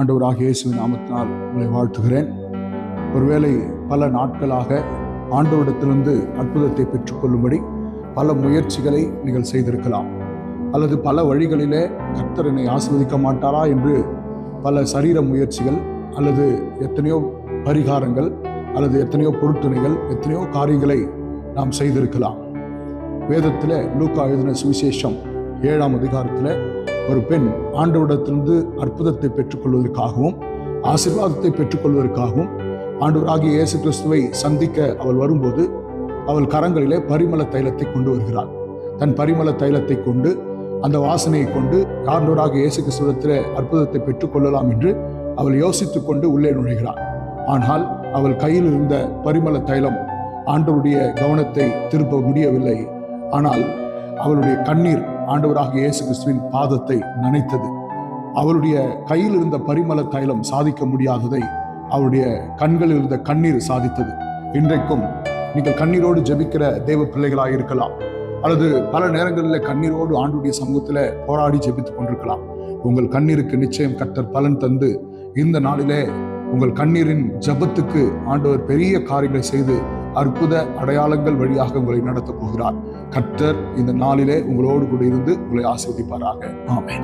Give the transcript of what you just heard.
ஆண்டவராக இயேசுவின் நாமத்தினால் உங்களை வாழ்த்துகிறேன். ஒருவேளை பல நாட்களாக ஆண்டவரிடத்திலிருந்து அற்புதத்தை பெற்றுக்கொள்ளும்படி பல முயற்சிகளை நீங்கள் செய்திருக்கலாம். அல்லது பல வழிகளிலே கர்த்தரனை ஆஸ்வதிக்க மாட்டாரா என்று பல சரீர முயற்சிகள் அல்லது எத்தனையோ பரிகாரங்கள் அல்லது எத்தனையோ பொருட்துணைகள் எத்தனையோ காரியங்களை நாம் செய்திருக்கலாம். வேதத்தில் லூக்கா எழுதின சுவிசேஷம் ஏழாம் அதிகாரத்தில் ஒரு பெண் ஆண்டவரிடத்திலிருந்து அற்புதத்தை பெற்றுக்கொள்வதற்காகவும் ஆசீர்வாதத்தை பெற்றுக்கொள்வதற்காகவும் ஆண்டவராகிய இயேசு கிறிஸ்துவை சந்திக்க அவள் வரும்போது அவள் கரங்களிலே பரிமள தைலத்தை கொண்டு வருகிறாள். தன் பரிமள தைலத்தை கொண்டு அந்த வாசனையை கொண்டு ஆண்டவராக இயேசு கிறிஸ்துவத்தில் அற்புதத்தை பெற்றுக்கொள்ளலாம் என்று அவள் யோசித்து கொண்டு உள்ளே நுழைகிறாள். ஆனால் அவள் கையில் இருந்த பரிமள தைலம் ஆண்டவருடைய கவனத்தை திருப்ப முடியவில்லை. ஆனால் அவளுடைய கண்ணீர் ஆண்டவராக இயேசு கிறிஸ்துவின் பாதத்தை நனைத்தது. அவருடைய கையில் இருந்த பரிமள தைலம் சாதிக்க முடியாததை அவருடைய கண்களில் இருந்த கண்ணீர் சாதித்தது. இன்றைக்கும் நீங்கள் கண்ணீரோடு ஜெபிக்கிற தேவ பிள்ளைகளாக இருக்கலாம். அல்லது பல நேரங்களில் கண்ணீரோடு ஆண்டுடைய சமூகத்தில் போராடி ஜெபித்துக் கொண்டிருக்கலாம். உங்கள் கண்ணீருக்கு நிச்சயம் கர்த்தர் பலன் தந்து இந்த நாளிலே உங்கள் கண்ணீரின் ஜெபத்துக்கு ஆண்டவர் பெரிய காரியங்களை செய்து அற்புத அடையாளங்கள் வழியாக உங்களை நடத்தப் போகிறார். கர்த்தர் இந்த நாளிலே உங்களோடு கூட இருந்து உங்களை ஆசிர்வதிப்பாராக. ஆமென்.